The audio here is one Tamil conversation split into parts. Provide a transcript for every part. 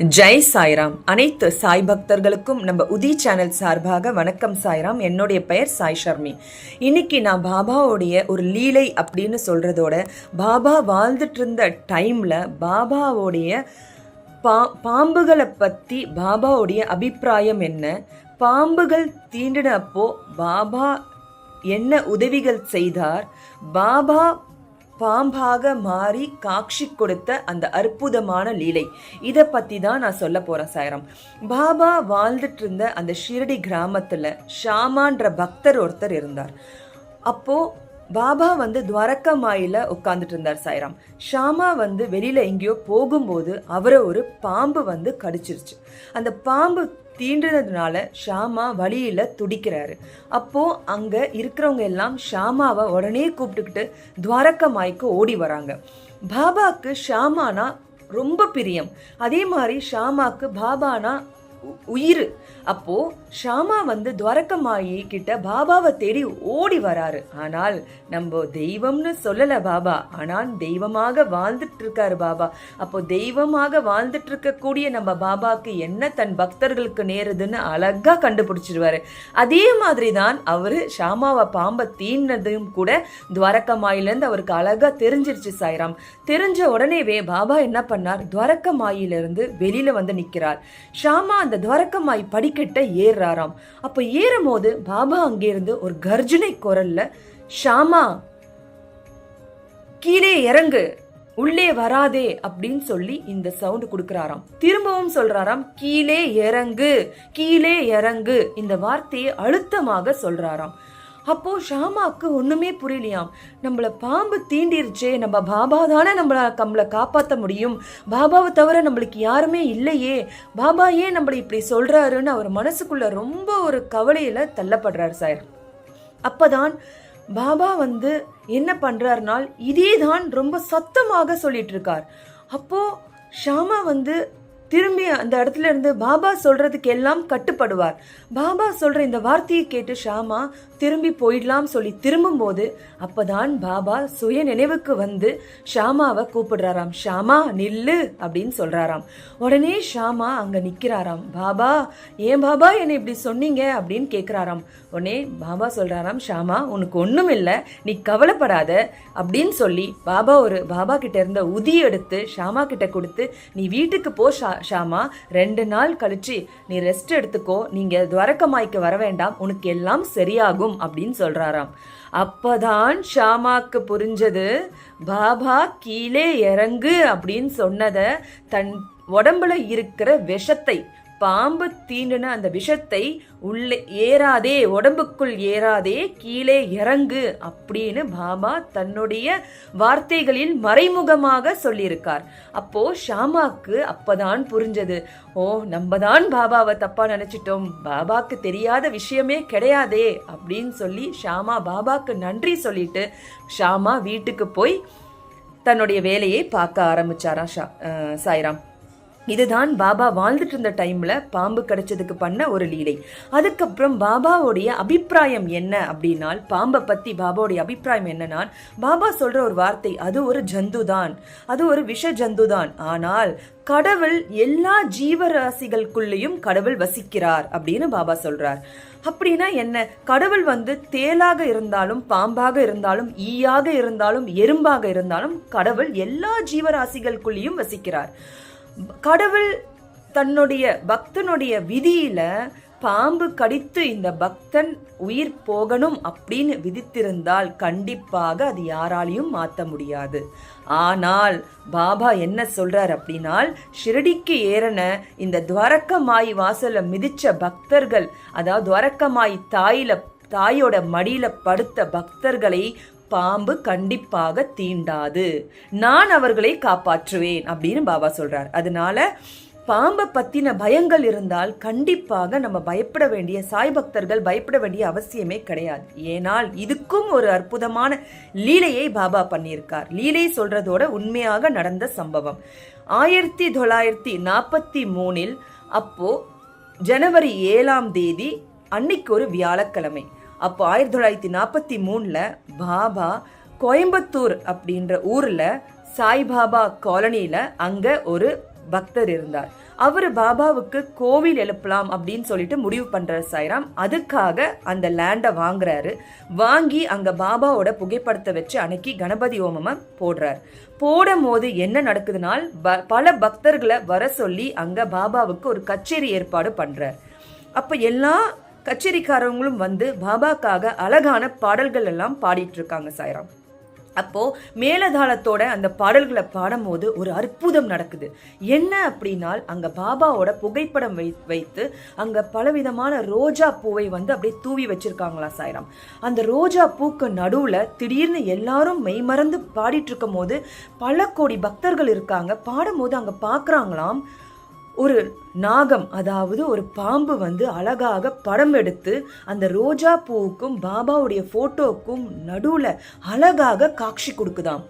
ஜெய் சாய்ராம். அனைத்து சாய் பக்தர்களுக்கும் நம்ம உதி சேனல் சார்பாக வணக்கம் சாய்ராம். என்னுடைய பெயர் சாய் ஷர்மி. இன்னைக்கு நான் பாபாவுடைய ஒரு லீலை அப்படின்னு சொல்கிறதோட பாபா வாழ்ந்துட்டு இருந்த டைமில் பாபாவுடைய பா பாம்புகளை பற்றி பாபாவுடைய அபிப்பிராயம் என்ன? பாம்புகள் தீண்டினப்போ பாபா என்ன உதவிகள் செய்தார்? பாபா பாம்பாக மாறி காட்சி கொடுத்த அந்த அற்புதமான லீலை. இதை பற்றி தான் நான் சொல்ல போகிறேன் சாயரம். பாபா வாழ்ந்துட்டு இருந்த அந்த ஷிரடி கிராமத்தில் ஷாமான்ற பக்தர் ஒருத்தர் இருந்தார். அப்போது பாபா வந்து துவாரகமாயில உட்காந்துட்டு இருந்தார் சாய்ராம். ஷாமா வந்து வெளியில எங்கேயோ போகும்போது அவரை ஒரு பாம்பு வந்து கடிச்சிருச்சு. அந்த பாம்பு தீண்டுனதுனால ஷாமா வழியில துடிக்கிறாரு. அப்போ அங்க இருக்கிறவங்க எல்லாம் ஷாமாவை உடனே கூப்பிட்டுக்கிட்டு துவாரகமாய்க்கு ஓடி வராங்க. பாபாக்கு ஷாமானா ரொம்ப பிரியம். அதே மாதிரி ஷாமாக்கு பாபானா உயிர். அப்போ ஷாமா வந்து துவரக்கமாயி கிட்ட பாபாவை தேடி ஓடி வராரு. ஆனால் நம்ம தெய்வம்னு சொல்லல பாபா. ஆனால் தெய்வமாக வாழ்ந்துட்டு இருக்காரு பாபா. அப்போ தெய்வமாக வாழ்ந்துட்டு இருக்கக்கூடிய நம்ம பாபாக்கு என்ன தன் பக்தர்களுக்கு நேருதுன்னு அழகா கண்டுபிடிச்சிருவாரு. அதே மாதிரி தான் அவரு ஷாமாவை பாம்பை தீண்டதும் கூட துவாரகமாயிலேருந்து அவருக்கு அழகா தெரிஞ்சிருச்சு சாய்ராம். தெரிஞ்ச உடனேவே பாபா என்ன பண்ணார்? துவரக்கமாயிலிருந்து வெளியில வந்து நிக்கிறார். ஷாமா அந்த துவாரகமாய் படிக்கட்ட ஏறுறாராம். அப்ப ஏறும் போது பாபா அங்கிருந்து ஒரு கர்ஜனை குரல்ல ஷாமா கீழே இறங்கு உள்ளே வராதே அப்படின்னு சொல்லி இந்த சவுண்ட் கொடுக்கறாராம். திரும்பவும் சொல்றாராம் கீழே இறங்கு கீழே இறங்கு இந்த வார்த்தையை அழுத்தமாக சொல்றாராம். அப்போ ஷாமாவுக்கு ஒண்ணுமே புரியலையாம். நம்மள பாம்பு தீண்டிருச்சே நம்ம பாபா தானே நம்மளை நம்மளை காப்பாற்ற முடியும். பாபாவை தவிர நம்மளுக்கு யாருமே இல்லையே. பாபா ஏன் நம்மளை இப்படி சொல்றாருன்னு அவர் மனசுக்குள்ள ரொம்ப ஒரு கவலையில தள்ளப்படுறார் சார். அப்பதான் பாபா வந்து என்ன பண்றாருனால் இதே தான் ரொம்ப சத்தமாக சொல்லிட்டு இருக்கார். அப்போ ஷாமா வந்து திரும்பி அந்த இடத்துல இருந்து பாபா சொல்றதுக்கு எல்லாம் கட்டுப்படுவார். பாபா சொல்ற இந்த வார்த்தையை கேட்டு ஷாமா திரும்பி போயிடலாம் சொல்லி திரும்பும்போது அப்பதான் பாபா சுய நினைவுக்கு வந்து ஷாமாவை கூப்பிடுறாராம். ஷாமா நில்லு அப்படின்னு சொல்றாராம். உடனே ஷாமா அங்க நிக்கிறாராம். பாபா ஏன் பாபா என்னை இப்படி சொன்னீங்க அப்படின்னு கேக்குறாராம். உடனே பாபா சொல்றாராம் ஷாமா உனக்கு ஒண்ணும் இல்லை நீ கவலைப்படாத அப்படின்னு சொல்லி பாபா ஒரு பாபா கிட்ட இருந்த உதி எடுத்து ஷாமா கிட்ட கொடுத்து நீ வீட்டுக்கு போ ஷா ஷாமா ரெண்டு நாள் கழிச்சு நீ ரெஸ்ட் எடுத்துக்கோ நீங்க துவரக்கமாய்க்கு வர வேண்டாம் உனக்கு எல்லாம் சரியாகும் அப்படின்னு சொல்றாராம். அப்பதான் ஷாமாக்கு புரிஞ்சது பாபா கீழே இறங்கு அப்படின்னு சொன்னதை தன் உடம்புல இருக்கிற விஷத்தை பாம்பு தீண்டின அந்த விஷத்தை உள்ளே ஏறாதே உடம்புக்குள் ஏறாதே கீழே இறங்கு அப்படின்னு பாபா தன்னுடைய வார்த்தைகளில் மறைமுகமாக சொல்லியிருக்கார். அப்போ ஷாமாக்கு அப்பதான் புரிஞ்சது. ஓ நம்ம தான் பாபாவை தப்பா நினைச்சிட்டோம். பாபாக்கு தெரியாத விஷயமே கிடையாதே அப்படின்னு சொல்லி ஷாமா பாபாக்கு நன்றி சொல்லிட்டு ஷாமா வீட்டுக்கு போய் தன்னுடைய வேலையை பார்க்க ஆரம்பிச்சாராம் ஷா சாய்ராம். இதுதான் பாபா வாழ்ந்துட்டு இருந்த டைம்ல பாம்பு கிடைச்சதுக்கு பண்ண ஒரு லீலை. அதுக்கப்புறம் பாபாவுடைய அபிப்பிராயம் என்ன அப்படின்னால் பாம்பை பத்தி பாபாவுடைய அபிப்பிராயம் என்னன்னா பாபா சொல்ற ஒரு வார்த்தை அது ஒரு ஜந்து தான் அது ஒரு விஷ ஜந்து தான் ஆனால் கடவுள் எல்லா ஜீவராசிகளுக்குள்ளேயும் கடவுள் வசிக்கிறார் அப்படின்னு பாபா சொல்றார். அப்படின்னா என்ன? கடவுள் வந்து தேலாக இருந்தாலும் பாம்பாக இருந்தாலும் ஈயாக இருந்தாலும் எறும்பாக இருந்தாலும் கடவுள் எல்லா ஜீவராசிகளுக்குள்ளேயும் வசிக்கிறார். கடவுள் தன்னுடைய பக்தனுடைய விதியில பாம்பு கடித்து இந்த பக்தன் உயிர் போகணும் அப்படின்னு விதித்திருந்தால் கண்டிப்பாக அது யாராலையும் மாற்ற முடியாது. ஆனால் பாபா என்ன சொல்றார் அப்படின்னால் ஷிரடிக்கு ஏறன இந்த துவரக்கமாய் வாசல மிதிச்ச பக்தர்கள் அதாவது துவரக்கமாய் தாயில தாயோட மடியில படுத்த பக்தர்களை பாம்பு கண்டிப்பாக தீண்டாது. நான் அவர்களை காப்பாற்றுவேன் அப்படின்னு பாபா சொல்றார். அதனால பாம்பை பத்தின பயங்கள் இருந்தால் கண்டிப்பாக நம்ம பயப்பட வேண்டிய சாய் பக்தர்கள் பயப்பட வேண்டிய அவசியமே கிடையாது. ஏனால் இதுக்கும் ஒரு அற்புதமான லீலையை பாபா பண்ணியிருக்கார். லீலை சொல்றதோட உண்மையாக நடந்த சம்பவம். ஆயிரத்தி தொள்ளாயிரத்தி நாற்பத்தி மூணில் அப்போ ஜனவரி ஏழாம் தேதி அன்னைக்கு ஒரு வியாழக்கிழமை. அப்போ ஆயிரத்தி தொள்ளாயிரத்தி நாற்பத்தி மூணில் பாபா கோயம்புத்தூர் அப்படின்ற ஊரில் சாய்பாபா காலனியில் அங்கே ஒரு பக்தர் இருந்தார். அவர் பாபாவுக்கு கோவில் எழுப்பலாம் அப்படின்னு சொல்லிட்டு முடிவு பண்ணுற சாய்ராம். அதுக்காக அந்த லேண்டை வாங்குறாரு. வாங்கி அங்கே பாபாவோட புகைப்படத்தை வச்சு அன்னைக்கு கணபதி ஓமமாக போடுறார். போடும் போது என்ன நடக்குதுனால் ப- பல பக்தர்களை வர சொல்லி அங்கே பாபாவுக்கு ஒரு கச்சேரி ஏற்பாடு பண்ணுறார் அப்போ எல்லா கச்சேரிக்காரவங்களும் வந்து பாபாக்காக அழகான பாடல்கள் எல்லாம் பாடிட்டு இருக்காங்க சாய்ராம். அப்போ மேலதாளத்தோட அந்த பாடல்களை பாடும்போது ஒரு அற்புதம் நடக்குது. என்ன அப்படின்னால் அங்க பாபாவோட புகைப்படம் வை வைத்து அங்க பலவிதமான ரோஜா பூவை வந்து அப்படியே தூவி வச்சிருக்காங்களா சாய்ராம். அந்த ரோஜா பூக்கு நடுவுல திடீர்னு எல்லாரும் மெய்மறந்து பாடிட்டு இருக்கும் போது பல கோடி பக்தர்கள் இருக்காங்க. பாடும்போது அங்க பாக்குறாங்களாம். ஒரு நாகம் அதாவது ஒரு பாம்பு வந்து அழகாக படம் எடுத்து அந்த ரோஜா பூவுக்கும் பாபாவுடைய ஃபோட்டோவுக்கும் நடுவில் அழகாக காட்சி கொடுக்குதாம்.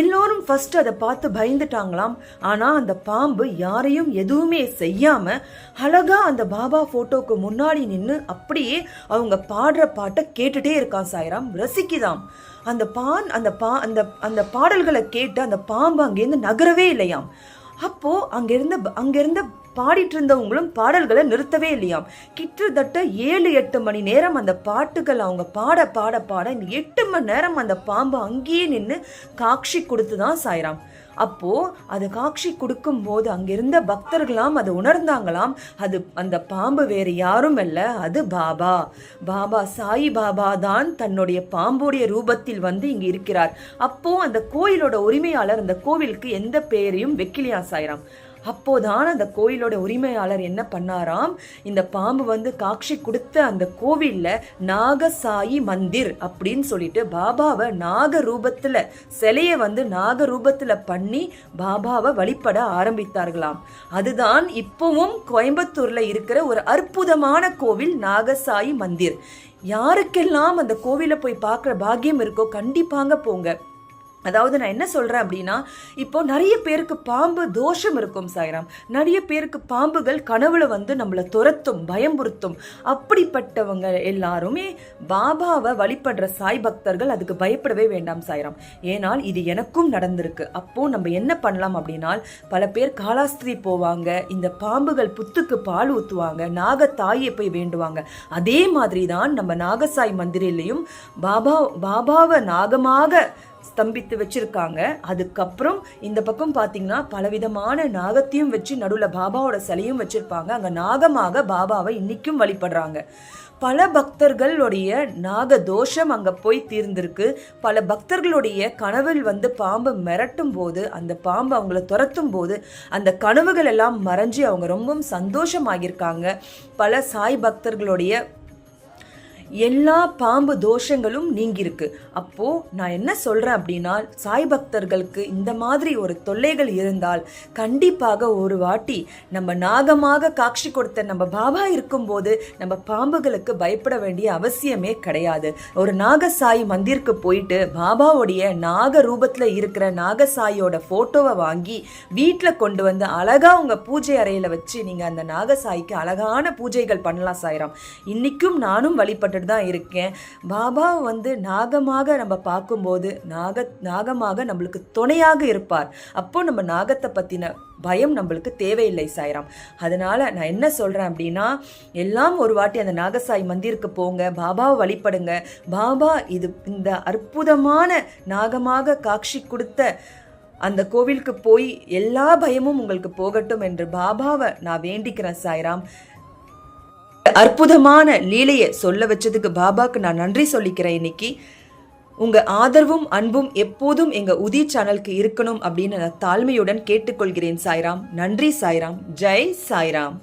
எல்லோரும் ஃபர்ஸ்ட் அதை பார்த்து பயந்துட்டாங்களாம். ஆனால் அந்த பாம்பு யாரையும் எதுவுமே செய்யாம அழகா அந்த பாபா ஃபோட்டோவுக்கு முன்னாடி நின்று அப்படியே அவங்க பாடுற பாட்டை கேட்டுட்டே இருக்கான் சாய்ராம். ரசிக்குதாம். அந்த பான் அந்த பா அந்த அந்த பாடல்களை கேட்டு அந்த பாம்பு அங்கேருந்து நகரவே இல்லையாம். அப்போ அங்கிருந்த அங்கிருந்த பாடிட்டு இருந்தவங்களும் பாடல்களை நிறுத்தவே இல்லையாம். கிட்டத்தட்ட ஏழு எட்டு மணி நேரம் அந்த பாட்டுகள் அவங்க பாட பாட பாட இந்த எட்டு மணி நேரம் அந்த பாம்பு அங்கேயே நின்று காட்சி கொடுத்து தான் சாய்ராம். அப்போ அது காட்சி கொடுக்கும் போது அங்கிருந்த பக்தர்களாம் அதை உணர்ந்தாங்களாம். அது அந்த பாம்பு வேறு யாரும் அல்ல அது பாபா. பாபா சாய் பாபா தான் தன்னுடைய பாம்புடைய ரூபத்தில் வந்து இங்கு இருக்கிறார். அப்போ அந்த கோயிலோட உரிமையாளர் அந்த கோவிலுக்கு எந்த பெயரையும் வெக்கிலியா சாயிராம். அப்போதான் அந்த கோயிலோட உரிமையாளர் என்ன பண்ணாராம்? இந்த பாம்பு வந்து காட்சி கொடுத்த அந்த கோவில்ல நாகசாயி மந்திர் அப்படின்னு சொல்லிட்டு பாபாவை நாகரூபத்தில் சிலையை வந்து நாகரூபத்தில் பண்ணி பாபாவை வழிபட ஆரம்பித்தார்களாம். அதுதான் இப்பவும் கோயம்புத்தூரில் இருக்கிற ஒரு அற்புதமான கோவில் நாகசாயி மந்திர். யாருக்கெல்லாம் அந்த கோவிலை போய் பார்க்குற பாக்கியம் இருக்கோ கண்டிப்பாங்க போங்க. அதாவது நான் என்ன சொல்கிறேன் அப்படின்னா இப்போ நிறைய பேருக்கு பாம்பு தோஷம் இருக்கும் சாய்ராம். நிறைய பேருக்கு பாம்புகள் கனவுல வந்து நம்மளை துரத்தும் பயம்புறுத்தும் அப்படிப்பட்டவங்க எல்லாருமே பாபாவை வழிபடுற சாய் பக்தர்கள் அதுக்கு பயப்படவே வேண்டாம் சாய்ராம். ஏனால் இது எனக்கும் நடந்திருக்கு. அப்போ நம்ம என்ன பண்ணலாம் அப்படின்னால் பல பேர் காலாஸ்திரி போவாங்க இந்த பாம்புகள் புத்துக்கு பால் ஊற்றுவாங்க நாக தாயை போய் வேண்டுவாங்க. அதே மாதிரி தான் நம்ம நாகசாய் மந்திரிலையும் பாபா பாபாவை நாகமாக ஸ்தம்பித்து வச்சிருக்காங்க. அதுக்கப்புறம் இந்த பக்கம் பார்த்தீங்கன்னா பலவிதமான நாகத்தையும் வச்சு நடுவில் பாபாவோட சிலையும் வச்சிருப்பாங்க. அங்கே நாகமாக பாபாவை இன்னைக்கும் வழிபடுறாங்க. பல பக்தர்களுடைய நாக தோஷம் அங்கே போய் தீர்ந்திருக்கு. பல பக்தர்களுடைய கனவில் வந்து பாம்பை மிரட்டும் போது அந்த பாம்பு அவங்கள துரத்தும் போது அந்த கனவுகள் எல்லாம் மறைஞ்சு அவங்க ரொம்பவும் சந்தோஷமாகியிருக்காங்க. பல சாய் பக்தர்களுடைய எல்லா பாம்பு தோஷங்களும் நீங்கியிருக்கு. அப்போ நான் என்ன சொல்றேன் அப்படின்னா சாய் பக்தர்களுக்கு இந்த மாதிரி ஒரு தொல்லைகள் இருந்தால் கண்டிப்பாக ஒரு வாட்டி நம்ம நாகமாக காட்சி கொடுத்த நம்ம பாபா இருக்கும்போது நம்ம பாம்புகளுக்கு பயப்பட வேண்டிய அவசியமே கிடையாது. ஒரு நாகசாய் மந்திருக்கு போயிட்டு பாபாவுடைய நாக ரூபத்தில் இருக்கிற நாகசாயோட போட்டோவை வாங்கி வீட்டில் கொண்டு வந்து அழகா உங்க பூஜை அறையில வச்சு நீங்க அந்த நாகசாய்க்கு அழகான பூஜைகள் பண்ணலாம் சாய்ராம். இன்னைக்கும் நானும் வழிபட்டுட்டு தான் இருக்கேன். பாபா வந்து நாகமாக நம்ம பார்க்கும்போது நாக நாகமாக நம்மளுக்கு துணையாக இருப்பார். அப்போ நம்ம நாகத்தை பற்றின பயம் நம்மளுக்கு தேவையில்லை சாய்ராம். அதனால் நான் என்ன சொல்கிறேன் அப்படின்னா எல்லாம் ஒரு வாட்டி அந்த நாகசாய் மந்திருக்கு போங்க பாபாவை வழிபடுங்க. பாபா இது இந்த அற்புதமான நாகமாக காட்சி கொடுத்த அந்த கோவிலுக்கு போய் எல்லா பயமும் உங்களுக்கு போகட்டும் என்று பாபாவை நான் வேண்டிக்கிறேன் சாய்ராம். அற்புதமான லீலையை சொல்ல வச்சதுக்கு பாபாக்கு நான் நன்றி சொல்லிக்கிறேன் இன்னைக்கு. உங்கள் ஆதரவும் அன்பும் எப்போதும் எங்கள் உதி சேனலுக்கு இருக்கணும் அப்படின்னு நான் தாழ்மையுடன் கேட்டுக்கொள்கிறேன் சாய்ராம். நன்றி சாய்ராம். ஜெய் சாய்ராம்.